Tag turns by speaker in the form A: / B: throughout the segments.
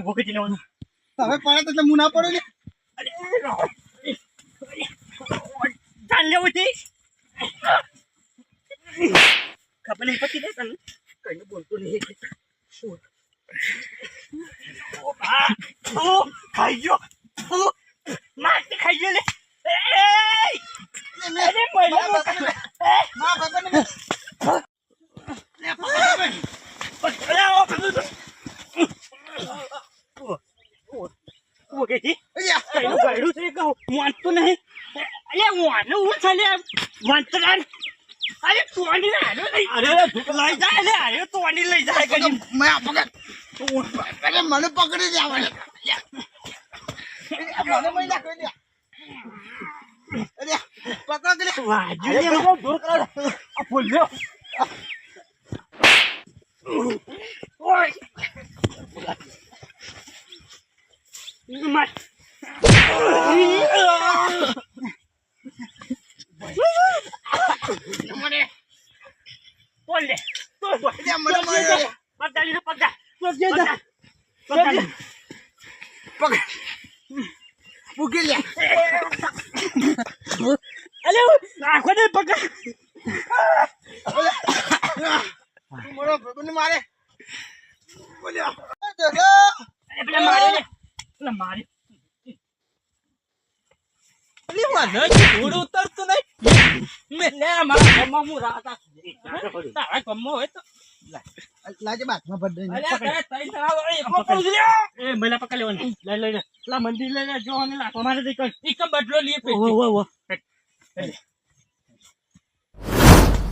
A: ઊભો કરી લેવાનું
B: તમે પડે તો એટલે હું ના પડું ને.
A: જાન લેવું છે ખબર નહીં પડતી ને તને? કઈ બોલતો નહીં ખાઈ ગયો. ખાઈ ગયો લે એ અરે પહેલા
B: માં પકડ ને
A: અરે ઓ પેલું ઓ કે જી
B: અయ్యા
A: કઈનું ગળ્યું છે કહું વાંચતું નહીં. અરે વાંચનું હું છે લે. વાંચરાન અરે તોની આયો નહીં. અરે લઈ જાય અરે આયો તોની લઈ જાય કરી
B: મેં પકડ. અરે મને પકડી દે મને મને મહિલા કહી દે અરે પકડ કે
A: વાજુ ને દૂર કર. આ બોલ્યો ઓય. માર.
B: મારો ભગવાન મારે બોલ્યા
A: અરે પેલા મારે ને પેલા મારે
C: અલી મને ધૂળ ઉતરતું નહીં.
A: મેં મારા ગામમાં હું રાતા તારા ગામમાં હોય તો.
B: લાજે બાથમાં ભર દે
C: તઈ તરાવ એ
A: પકડ.
C: પકડ.
A: એ મહિલા પકડ લેવાની. લઈ લઈ લે મંદિર લઈને લે જો અને લાખો મારે દઈ કર
C: ઈ બદલો લીએ પે
A: ઓ ઓ ઓ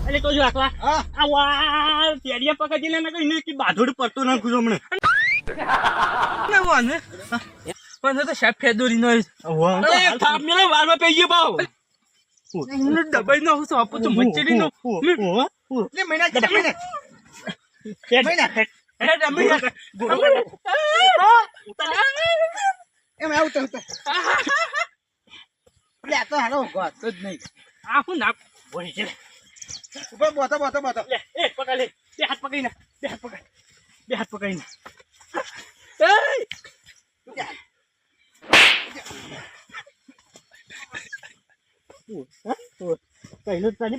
A: અલે તો જો આકલા
B: હા.
A: આ વા તેડિયા પકડી લે ને કઈ કે બાધોડ પડતો ના ગુજો હમણે.
C: ને વાને પણ તો સાહેબ ફેદોરી નો થાપ મેલે વારમાં પેઈ ગયો બાવ. મને દબાઈ નો હું આપું તો મચડી નો.
B: લે મહિના કેટલા મહિના મહિના
C: અરે રમી
B: એમ આવું તો ઉતર. લે તો હાલો ગોત જ નહીં.
A: આ હું ના બોલી છે.
B: ઉપર બોતો બોતો બોતો.
A: લે એ પકડ લે. બે હાથ પકડીને બે હાથ પકડ. બે હાથ પકડીને. કઈનું તની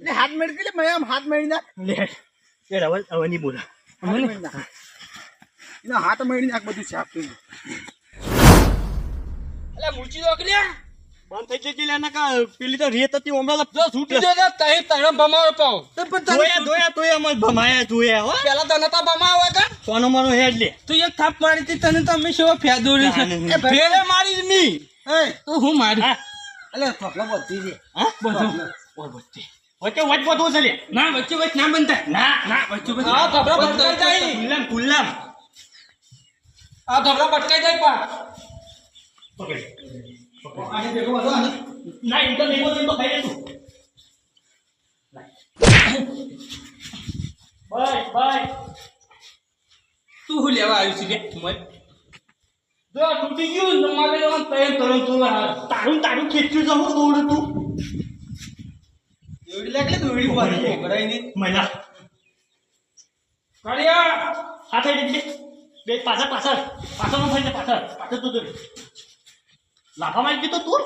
B: લે હાથ મેળ આમ હાથ મેળી
A: લે એ રવલ બોલા
B: એના હાથ મેળી નાખ, બધું સાફ થઈ
C: અલે મૂચી દો
A: બંધ થઈ જતી લે કા પેલી તો રેત હતી
C: છૂટી ભમાવે
B: તો પણ
A: તોય ભમાયા જોયા હો.
C: પેલા તને તો ભમાવે કા?
A: સોનો માનો હેડ લે.
C: તું એક થાપ મારી તી તને તો અમે શેવો ફેદોરી છે.
A: એ
C: મારી મી.
B: એ
C: તો હું મારી?
B: અલે થોપલા બોલતી છે.
A: હા? બધું. વચ્ચે વચ બધું છે લે.
C: ના વચ્ચે વચ્ચે ના બનતા
A: ના ના. વચ્ચે વચ્ચે.
C: હા, ધબલા ભટકાઈ જાય.
A: ખુલ્લામ ખુલ્લામ
C: આ ધબલા ભટકાઈ જાય પા
B: આને ભેગો બધો આને
A: ના ઇન્ટર બોલ તો ખાઈ લેતું બાય બાય
C: તું હું લેવા આવ્યું છે લે? જો તૂટી ગયું ને મારે જવાનું તૈયાર કરો તું
A: તારું તારું ખેંચ્યું જવું દોડ તું
B: દોડી લાગે દોડી પાડી પકડાઈ ની
A: પાછળ પાછળ પાછળ પાછળ તું દોડ લાફા મારી દીધો તું?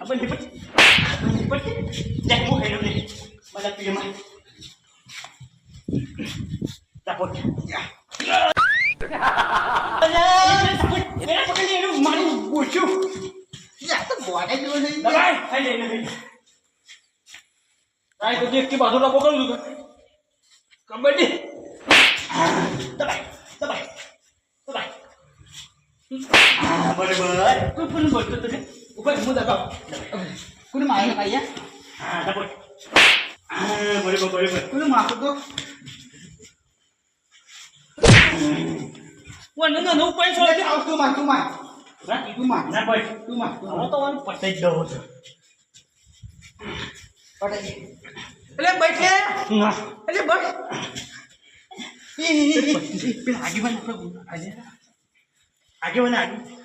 A: આપણે લીપટ લીપટ દેખ હું ખાઈ લઉં મજા પીએ માં ચાપો મેરા
B: તો બોડે જેવો નહીં
A: દબાઈ ખાઈ લે નહીં
C: કાઈ તો દેખ કે બાજુ પકડું છું કબડ્ડી
A: દબાઈ દબાઈ દબાઈ બરાબર કોઈ પણ બોલતો તો ને
C: ઉપર હું દબાવ
B: કોને મારે કાયા
A: હા દબાઈ હા બરાબર બરાબર
B: કોને મારતો તો
C: વન નો નો પૈસો
B: આવ તું માર તું માર
A: ના
B: તું માં
A: ના બસ
B: તું માં તું
A: હવે તો મને પતાઈ જ દઉં છું
C: એટલે બેઠે
A: ના
C: એટલે બસ
A: પેલા આગેવાન આપણે આજે આગેવાન આગે
C: મારા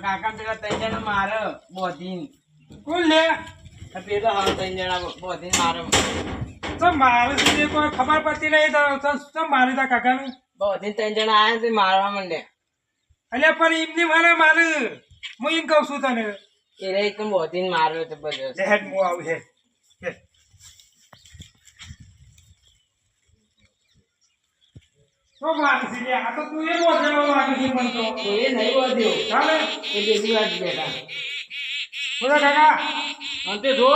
C: કાકા પેલા ત્રણ જણા મારે બોધીન.
D: કોણ લે?
C: પેલો હવે ત્રણ જણા બોધીન મારે.
D: તો મારે સુધી કોઈ ખબર પડતી નહીં તો શું મારી તા કાકાને?
C: બોધીન ત્રણ જણા આયા તે મારવા માંડ્યા.
D: અલ્યા પણ એમની મને મારે. હું એમ કહું છું તને.
C: એ રે એકદમ બોધીન માર્યો જબરજસ્ત
D: બધો. હેડ મો આવું હેડ છે લે? આ તો તું એ બોધેલો લાગે છે મને તો.
C: એ નહીં બોધ્યો.
D: ચાલે?
C: એ બીજી વાત બેઠા.
D: બોલા કાકા.
C: અંતે જો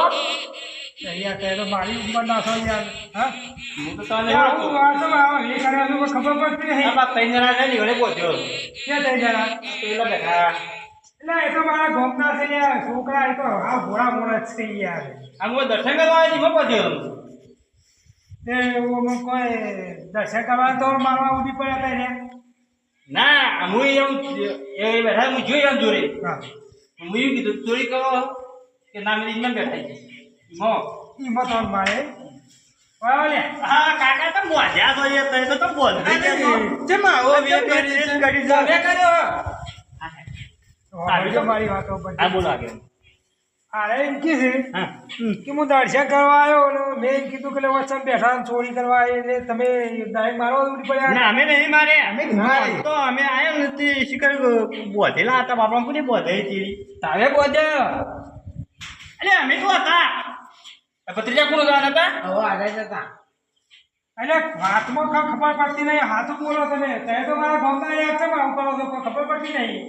D: અહીંયા કહે તો મારી ઉંમર ના થાય યાર. હા?
C: હું તો તને
D: આવું આ શું આવો? એ કર્યા તો ખબર પડતી નહીં.
A: બાપ ઘરે પહોંચ્યો
D: ક્યાં થઈ
A: પેલા બેઠા.
D: એટલે એ તો મારા ગોમના છે યાર. છોકરા એ તો આ ભોળા મોડા જ છે યાર.
A: આમ હું દર્શન કરવા આવી
D: તે ઓમાં કોઈ દર્શન કરવા તો મારવા ઉડી પડ્યા હતા ને
A: ના હું એમ એ બેઠા હું જોઈ એમ જોડે.
D: હા.
A: કીધું ચોરી કરો કે ના મેં ઇન્જન બેઠા છે. મો
D: ઈમાં તો મારે.
A: હા કાકા તો મોઢ્યા તો એ. તઈ તો તો બોલ
C: કરી કર્યો.
D: મારી વાતો બધી.
A: હા બોલો આગળ.
D: અરે એમ કે છે કે હું દર્શન કરવા આવ્યો ને મેં એમ કીધું કે લે વચ્ચે બેઠા ચોરી કરવા આવી એટલે તમે ડાયરેક્ટ મારવા ઉડી પડ્યા.
A: ના અમે નહીં મારે
B: અમે
A: તો અમે આયા નથી. શિખર બોધેલા હતા બાપા કોને બોધે હતી?
C: તારે બોધ્યો
A: અલે અમે તો હતા. આ કોણ હતા હતા?
C: હવે
D: એટલે હાથમાં કાંઈ ખબર પડતી નહીં. હાથ બોલો તમે. તે તો મારા ગમતા યાર છે આવું કરો છો ખબર પડતી નહીં.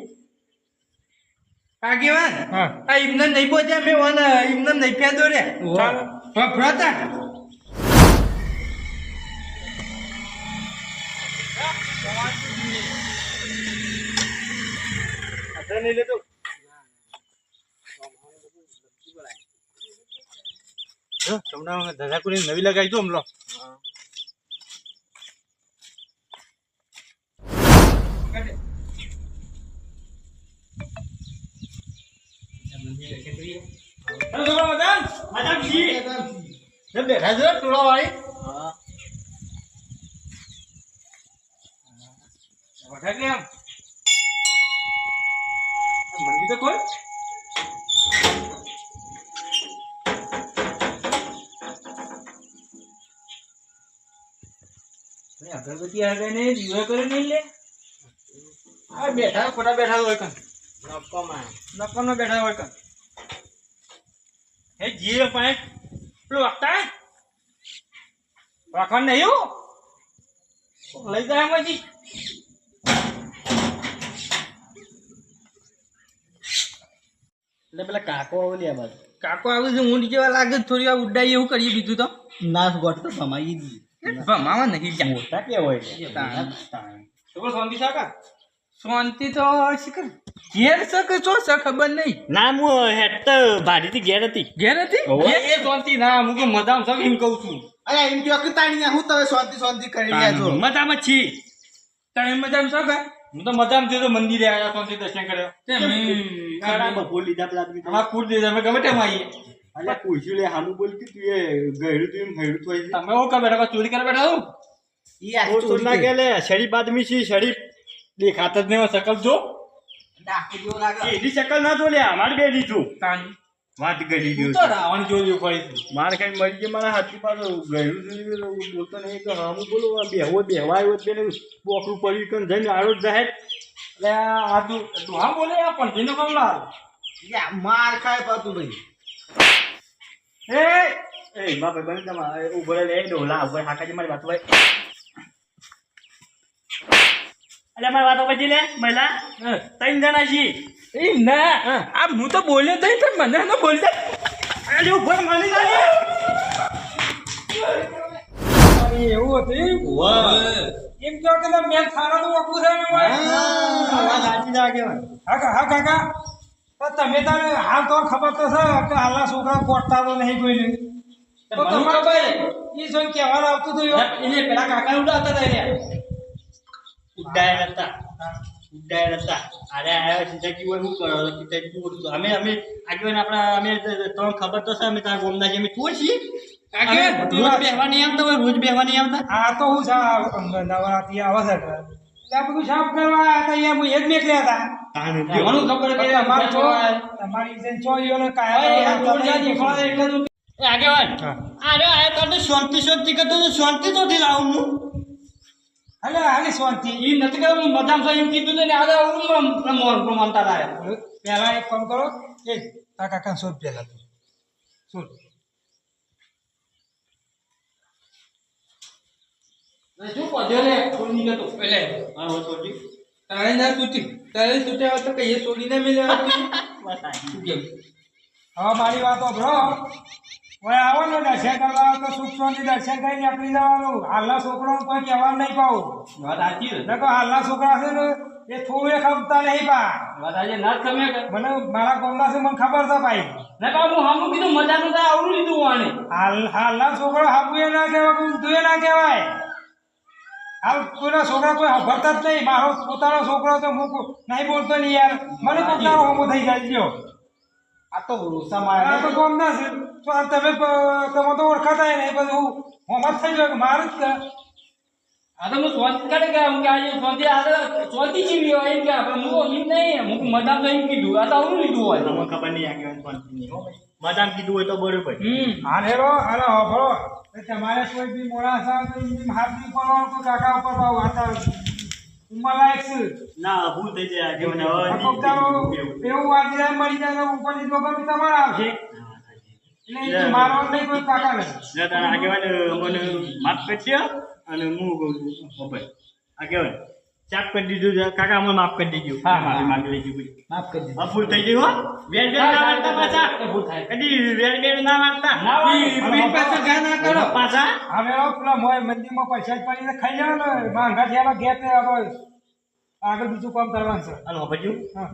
C: આગેવાન
D: હા.
C: આ ઇમને નહીં બોધ્યા મેં વન ઇમને નહીં ફેદો રે. વફરાતા
A: નહીં લેતો તમને ધજા નવી લગાવી દો હમલો ને બેઠા છો ટોળા વાળી વઢા કેમ મંદી તો કોઈ
C: અગરબત્તી આગળ ને દીવો કરે નહીં લે
A: આ બેઠા ખોટા બેઠા હોય કન
C: નક્કો માં
A: નકર બેઠા હોય કન હે જીએ પાંચ પેલું વાગતા રાખવાનું નહીં હો. લઈ જાય એમાંથી એટલે પેલા કાકો આવો લે બાજુ
C: કાકો આવું છે ઊંડ જેવા લાગે થોડી વાર ઉડાઈ એવું કરીએ બીજું તો.
B: નાસ ગોઠ તો સમાઈ દી
C: ભમાવા નહીં
A: મોટા કે હોય છોકરો શાંતિ શાકા
C: શાંતિ તો શીખર ઘેર છે કે શું છે ખબર નહીં?
A: ના હું હેટ તો ભાડીથી ઘેર હતી.
C: ઘેર હતી?
A: એ શાંતિ ના હું કે મજામાં સબ એમ કહું છું.
B: અરે એમ કયો કે તાણી હું તમે શાંતિ શાંતિ કરી રહ્યા છો
A: મજામાં જ છી
C: તમે મજામાં છો કે?
A: હું તો મજામાં છું તો મંદિરે આવ્યા શાંતિ દર્શન કર્યો.
C: તેમ
B: બપોર બોલી પેલા આદમી
A: અમારા કુડ દે તમે ગમે તેમ આવીએ
B: અલ્યા પૂછ્યું લે હામું બોલ કે તું એ ગયડું તું એમ હૈડું તો
A: તમે હું કર બેઠા ચોરી કરવા બેઠા હું
B: ઈ આ ચોરી
A: કે. લે શરીફ આદમી છે શરીફ દેખાત જ નહીં સકલ જો. એની શકલ ના જો લે અમારે બે લીધું.
C: તાની
A: વાત કરી
C: તું તો રાવણ જોયું પડી
A: મારે કઈ મરી હાથી પાછો ગયું બોલતો નહીં કે બોલો બેહવો બેહવા આવ્યો પેલે બોકરું પડ્યું કે જઈને આડો જાહેર. એટલે આ તું તું હા બોલે આ પણ જેનો કામ
B: યા માર ખાય પાતું ભાઈ.
A: એ! એ બાપા બની તમારે ઉભરે લે ડોલા ઉભરે હાકાજી મારી વાત ભાઈ અલે મારી વાતો પછી લે મહિલા. ત્રણ જણા છીએ
C: એ ના આ હું તો બોલ્યો તો પણ મને ન બોલતા.
A: અરે ઊભો રહે, મળી
D: એવું હતું એમ કહો કે મેં થારા તો છે ને
A: સાચી જ
D: હા કા- હા કાકા તમે તારે હાલ તો ખબર તો છે કે હાલના છોકરા કોટતા તો નહીં કોઈ તો
C: મને
D: તમારે
C: ખબર.
D: જોઈને કહેવાનું આવતું હતું
C: એને પેલા કાકા ઉડાવતા હતા એને
A: હતા. નતા હતા. અરે આયા સીધાજી હોય શું કરો? સીધાજી ઓળખો. અમે અમે આગળ આપણા અમે તમને ખબર તો છે અમે તારા ગોમના જે અમે તું છીએ? રોજ બેહવા આવતા હોય રોજ બેહવા આવતા?
D: આ તો હું આ નવરાત્રી આવે છે એટલે બધું સાફ કરવા આવ્યા હતા અહીંયા હું એ જ મેકલ્યા હતા.
C: ખબર કે
D: કાયા
C: એટલે
A: આગેવાન અરે આ તો તો શાંતિ શાંતિ કરતો તો શાંતિ તોથી લાવું હું.
C: કે હું મજામ છો એમ કીધું ને આજે ઓલું પ્રમાણતા લાયા
D: પહેલા એક કામ કરો એ આ કાકા શોધ પહેલા તું. શોધ
C: શું પધ્યો ને? છોડી નતો એટલે.
A: હા હો છોડી
C: તારે ના તૂટી. તારે તૂટ્યા તો કઈ છોડીને
D: હવે મારી વાતો બ્રો ઓય આવો ને દર્શન કરવા તો સુખ શાંતિ દર્શન કરીને નીકળી જવાનું. હાલના છોકરાઓને કોઈ કહેવાનું નહીં પાવું
C: વાત સાચી
D: હાલના છોકરા છે ને એ થોડું ખમતા નહીં પા
C: વાત આજે ના તમે
D: મને મારા ગામના છે મને ખબર છે ભાઈ.
C: ના કા હું હામું કીધું મજાનું થાય આવડું લીધું
D: હાલ હાલના છોકરો એ ના કહેવાય ઊંધું એ ના કહેવાય. હાલ કોઈના છોકરા કોઈ હભરતા જ નહીં. મારો પોતાનો છોકરો તો હું નહીં બોલતો નહીં યાર. મને પોતાનો હોમો થઈ જાય લ્યો
C: આ તો ભરોસા
D: આ તો ગામના છે. તો આ તમે તમે તો ઓળખાતા ય નહીં બધું હોમો જ થઈ ગયો કે મારું જ
C: આ તો હું સ્વાતિ કાઢે કે હું કે આજે સ્વાતિ આજે સ્વાતિ જીવી હોય એમ કે આપણે હું એમ નહીં હું મજામ તો એમ કીધું આ તો આવડું લીધું હોય.
A: તમને ખબર નહીં કહેવાય નહીં હો કીધું હોય તો બરોબર.
C: હમ.
D: હા હેરો હાલ હોભળો તમારે કોઈ બી મોડા સાહેબ તો હાથ નહીં પડવાનો કોઈ કાકા ઉપર ભાવ ઉંમર
A: ના ભૂલ થઈ જાય નહીં
D: પગદારો
A: એવું.
D: એવું મરી જાય તો ઉપરની જોગર તમારા આવશે. એટલે એ નહીં કોઈ કાકા નહીં.
A: ના તારા આગેવાન મને માફ કરી દો અને હું કહું છું આગેવાન ચાપ કરી દીધું છે. કાકા અમને માફ કરી દીધું
C: હા.
A: માફી માંગી લેજો ભાઈ
C: માફ કરી દીધું.
A: ભૂલ થઈ ગઈ હો. વેર વેર ના મારતા પાછા.
C: ભૂલ થાય.
A: કદી વેર વેર ના મારતા.
C: ના હોય.
A: પાછો ઘા ના કરો. પાછા.
D: હવે પેલા મોય મંદિરમાં પૈસા જ પડીને ખાઈ લેવાનો ને માંગા થયા તે હવે આગળ બીજું કામ કરવાનું છે.
A: હાલો બાજુ
D: હા.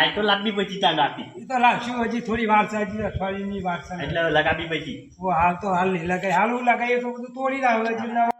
A: આ તો લાગવી પછી ત્યાં રાખી
D: એ તો લાગશું હજી થોડી વાર છે હજી અઠવાડિયાની વાર છે.
A: એટલે લગાવી પછી
D: હું હાલ તો હાલ નહીં લગાય. હાલ હું લગાવીએ તો બધું તોડી નવા